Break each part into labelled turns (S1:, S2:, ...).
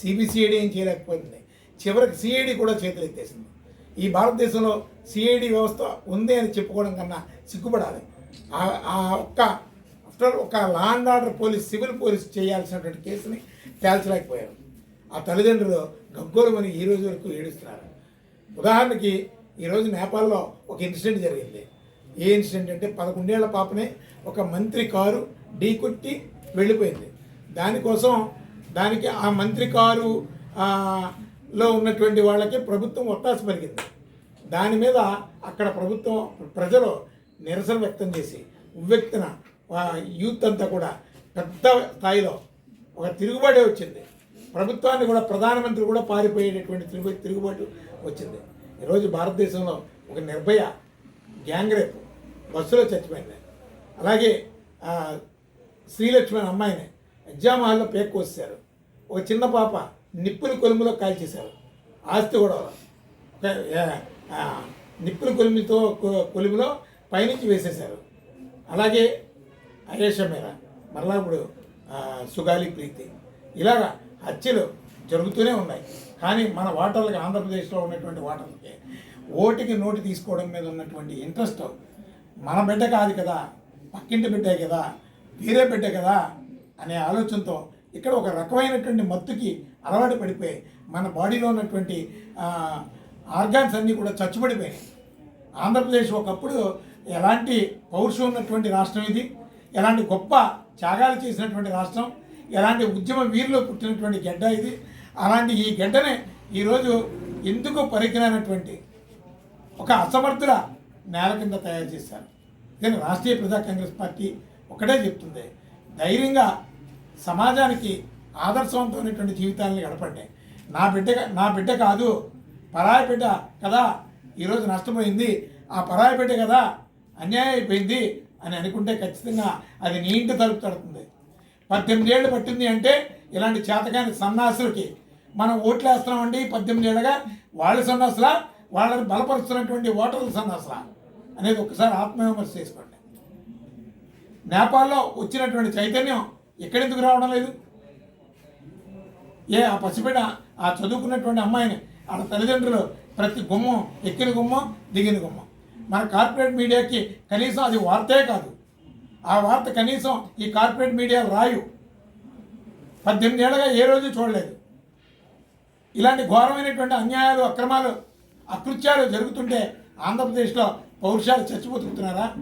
S1: CBCID ఏం చేయలేకపోయింది చివరికి సిఐడి కూడా చేతులు ఎత్తేసింది. ఈ భారతదేశంలో సిఐడి వ్యవస్థ ఉంది అని చెప్పుకోవడం కన్నా సిగ్గుపడాలి. ఆ- ఆ ఒక్క ఆఫ్టర్ ఒక law and order police civil police చేయాల్సినటువంటి కేసుని తేల్చలేకపోయారు. ఆ తల్లిదండ్రులు గగ్గోలమని ఈ రోజు వరకు ఏడుస్తున్నారు. ఉదాహరణకి ఈరోజు నేపాల్లో ఒక ఇన్సిడెంట్ జరిగింది. ఏ ఇన్సిడెంట్ అంటే పదకొండేళ్ళ పాపనే ఒక మంత్రి కారు ఢీకొట్టి వెళ్ళిపోయింది. దానికోసం దానికి ఆ మంత్రి కారు లో ఉన్నటువంటి వాళ్ళకి ప్రభుత్వం ఒత్తాసు పలికింది. దాని మీద అక్కడ ప్రభుత్వం ప్రజలు నిరసన వ్యక్తం చేసి ఉవ్వెక్తిన యూత్ అంతా కూడా పెద్ద స్థాయిలో ఒక తిరుగుబాటే వచ్చింది. ప్రభుత్వాన్ని కూడా ప్రధానమంత్రి కూడా పారిపోయేటటువంటి తిరుగు తిరుగుబాటు వచ్చింది. ఈరోజు భారతదేశంలో ఒక నిర్భయ గ్యాంగ్ రేప్ బస్సులో చచ్చిపోయింది. అలాగే శ్రీలక్ష్మి అమ్మాయిని ఎగ్జామ్ హాల్లో పేక్ ఒక చిన్న పాప నిప్పుల కొలుములో కాల్చేశారు. ఆస్తి కూడా ఒక, నిప్పుల కొలిమితో కొలిమిలో పైనుంచి వేసేశారు. అలాగే అయేష మీద మరలా ఇప్పుడు సుగాలి ప్రీతి. ఇలాగ హత్యలు జరుగుతూనే ఉన్నాయి. కానీ మన ఓటర్లకి ఆంధ్రప్రదేశ్లో ఉన్నటువంటి ఓటర్లకి ఓటుకి నోటు తీసుకోవడం మీద ఉన్నటువంటి ఇంట్రెస్ట్ మన బిడ్డ కాదు కదా పక్కింటి బిడ్డే కదా తీరే బిడ్డ కదా అనే ఆలోచనతో ఇక్కడ ఒక రకమైనటువంటి మత్తుకి అలవాటు పడిపోయి మన బాడీలో ఉన్నటువంటి ఆర్గాన్స్ అన్నీ కూడా చచ్చిపడిపోయాయి ఆంధ్రప్రదేశ్ ఒకప్పుడు ఎలాంటి పౌరుషం ఉన్నటువంటి రాష్ట్రం ఇది ఎలాంటి గొప్ప త్యాగాలు చేసినటువంటి రాష్ట్రం ఎలాంటి ఉద్యమ వీరిలో పుట్టినటువంటి గడ్డ ఇది. అలాంటి ఈ గడ్డనే ఈరోజు ఎందుకు పరికరైనటువంటి ఒక అసమర్థుల నేల కింద తయారు చేశారు. కానీ రాష్ట్రీయ ప్రజా కాంగ్రెస్ పార్టీ ఒకటే చెప్తుంది. ధైర్యంగా సమాజానికి ఆదర్శవంతమైనటువంటి జీవితాన్ని గడపండి. నా బిడ్డ నా బిడ్డ కాదు. పరాయి బిడ్డ కదా. ఈరోజు నష్టపోయింది. ఆ పరాయి బిడ్డ కదా. అన్యాయం అయిపోయింది అని అనుకుంటే ఖచ్చితంగా అది నీ ఇంటి తలుపు తడుతుంది. పద్దెనిమిది ఏళ్ళు పట్టింది అంటే ఇలాంటి చేతకాని సన్నాసులకి మనం ఓట్లు వేస్తున్నామండి పద్దెనిమిది ఏళ్ళగా. వాళ్ళ సన్నాసులా? వాళ్ళని బలపరుస్తున్నటువంటి ఓటర్ల సన్నాసులా? అనేది ఒకసారి ఆత్మవిమర్శ చేసుకోండి. నేపాల్లో వచ్చినటువంటి చైతన్యం ఎక్కడెందుకు రావడం లేదు? ఏ ఆ పసిబిడ్డ ఆ చదువుకున్నటువంటి అమ్మాయిని వాళ్ళ తల్లిదండ్రులు ప్రతి గుమ్మం ఎక్కిన గుమ్మం దిగిన గుమ్మం. మన కార్పొరేట్ మీడియాకి కనీసం అది వార్తే కాదు. ఆ వార్త కనీసం ఈ కార్పొరేట్ మీడియా రాయు పద్దెనిమిది ఏళ్ళగా ఏ రోజు చూడలేదు. ఇలాంటి ఘోరమైనటువంటి అన్యాయాలు అక్రమాలు అకృత్యాలు జరుగుతుంటే ఆంధ్రప్రదేశ్లో పౌరుషాలు చచ్చిపోతున్నారా?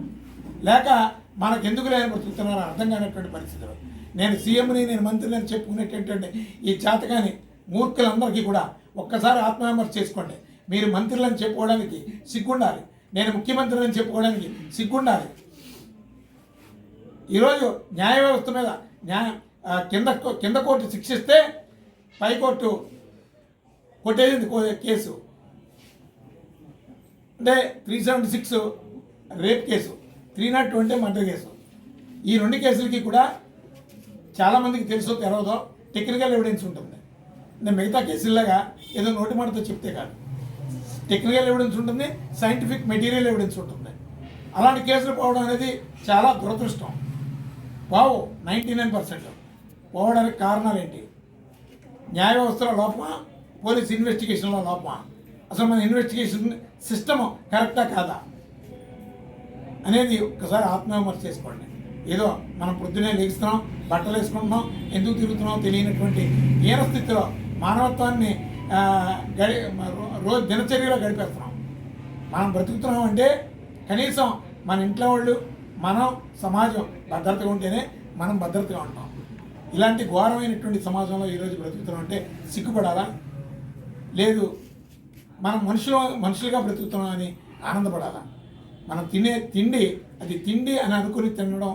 S1: లేక మనకు ఎందుకు బ్రతుకుతున్నారా అర్థం కానటువంటి పరిస్థితులు. నేను సీఎంని నేను మంత్రిని అని చెప్పుకునేటటువంటి ఈ జాతకాన్ని మూర్ఖులందరికీ కూడా ఒక్కసారి ఆత్మవిమర్శ చేసుకోండి. మీరు మంత్రులని చెప్పుకోవడానికి సిగ్గుండాలి. నేను ముఖ్యమంత్రులను చెప్పుకోవడానికి సిగ్గుండాలి. ఈరోజు న్యాయ వ్యవస్థ మీద న్యాయ కింద కింద కోర్టు శిక్షిస్తే పైకోర్టు కొట్టేది కొట్టేసింది కేసు. అంటే three seventy six rape case. Three nought twenty murder case. ఈ రెండు కేసులకి కూడా చాలామందికి తెలుసో తెరవదో టెక్నికల్ ఎవిడెన్స్ ఉంటుంది. నేను మిగతా కేసుల్లాగా ఏదో నోటి మాటతో చెప్తే కాదు. టెక్నికల్ ఎవిడెన్స్ ఉంటుంది సైంటిఫిక్ మెటీరియల్ ఎవిడెన్స్ ఉంటుంది. అలాంటి కేసులు పోవడం అనేది చాలా దురదృష్టం. బావు నైంటీ నైన్ పర్సెంట్. పోవడానికి కారణాలు ఏంటి? న్యాయ వ్యవస్థలో లోపమా? పోలీస్ ఇన్వెస్టిగేషన్లో లోపమా? అసలు మన ఇన్వెస్టిగేషన్ సిస్టమ్ కరెక్టా కాదా? అనేది ఒక్కసారి ఆత్మవిమర్శ చేసుకోండి. ఏదో మనం పొద్దునే లేస్తున్నాం బట్టలు వేసుకుంటున్నాం ఎందుకు తిరుగుతున్నాం తెలియనటువంటి హీన స్థితిలో మానవత్వాన్ని గడి రో- రోజు దినచర్యలో గడిపేస్తున్నాం. మనం బ్రతుకుతున్నాం అంటే కనీసం మన ఇంట్లో వాళ్ళు మనం సమాజం భద్రతగా ఉంటేనే మనం భద్రతగా ఉంటాం. ఇలాంటి ఘోరమైనటువంటి సమాజంలో ఈరోజు బ్రతుకుతున్నాం అంటే సిగ్గుపడాలా? లేదు మనం మనుషులు మనుషులుగా బ్రతుకుతున్నాం అని ఆనందపడాలా? మనం తినే తిండి అది తిండి అని అనుకుని తినడం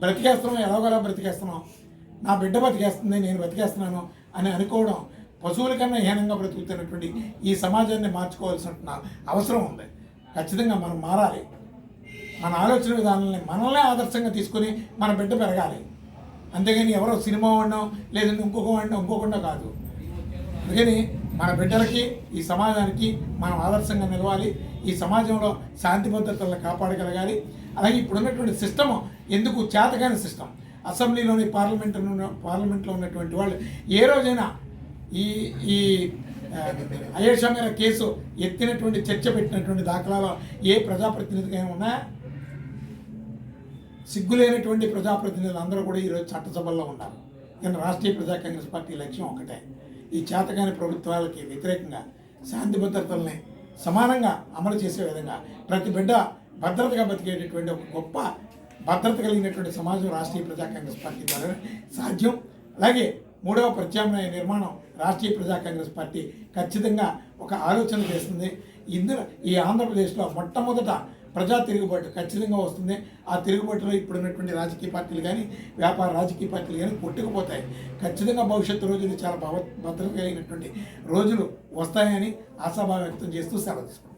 S1: బ్రతికేస్తున్నాం ఎలాగోలా బ్రతికేస్తున్నాం. నా బిడ్డ బతికేస్తుంది నేను బతికేస్తున్నాను అని అనుకోవడం పశువుల కన్నా హీనంగా బ్రతుకుతున్నటువంటి ఈ సమాజాన్ని మార్చుకోవాల్సిన అవసరం ఉంది. ఖచ్చితంగా మనం మారాలి. మన ఆలోచన విధానాలని మనల్నే ఆదర్శంగా తీసుకొని మన బిడ్డ పెరగాలి. అంతేగాని ఎవరో సినిమా వాడినాం లేదంటే ఇంకొక వాడినాం ఇంకోకుండా కాదు. అందుకని మన బిడ్డలకి ఈ సమాజానికి మనం ఆదర్శంగా నిలవాలి. ఈ సమాజంలో శాంతి భద్రతలను కాపాడగలగాలి. అలాగే ఇప్పుడున్నటువంటి సిస్టమ్ ఎందుకు చేతకాని సిస్టమ్ అసెంబ్లీలోని పార్లమెంట్ పార్లమెంట్లో ఉన్నటువంటి వాళ్ళు ఏ రోజైనా ఈ ఈ ఆ, అయేషా మీద కేసు ఎత్తినటువంటి చర్చ పెట్టినటువంటి దాఖలాలో ఏ ప్రజాప్రతినిధికైనా ఉన్నా సిగ్గులేనటువంటి ప్రజాప్రతినిధులు అందరూ కూడా ఈరోజు చట్టసభల్లో ఉన్నారు. కానీ రాష్ట్రీయ ప్రజా కాంగ్రెస్ పార్టీ లక్ష్యం ఒకటే. ఈ చేతకాని ప్రభుత్వాలకి వ్యతిరేకంగా శాంతి భద్రతల్ని సమానంగా అమలు చేసే విధంగా ప్రతి బిడ్డ భద్రతగా బతికేటటువంటి ఒక గొప్ప భద్రత కలిగినటువంటి సమాజం రాష్ట్రీయ ప్రజా కాంగ్రెస్ పార్టీ ద్వారా సాధ్యం. అలాగే మూడవ ప్రత్యామ్నాయ నిర్మాణం రాష్ట్రీయ ప్రజా కాంగ్రెస్ పార్టీ ఖచ్చితంగా ఒక ఆలోచన చేస్తుంది. ఇందులో ఈ ఆంధ్రప్రదేశ్లో మొట్టమొదట ప్రజా తిరుగుబాటు ఖచ్చితంగా వస్తుంది. ఆ తిరుగుబాటులో ఇప్పుడున్నటువంటి రాజకీయ పార్టీలు కానీ వ్యాపార రాజకీయ పార్టీలు కానీ కొట్టుకుపోతాయి. ఖచ్చితంగా భవిష్యత్తు రోజులు చాలా భవ భద్రత కలిగినటువంటి రోజులు వస్తాయని ఆశాభావం వ్యక్తం చేస్తూ సెలవు తీసుకుంటాం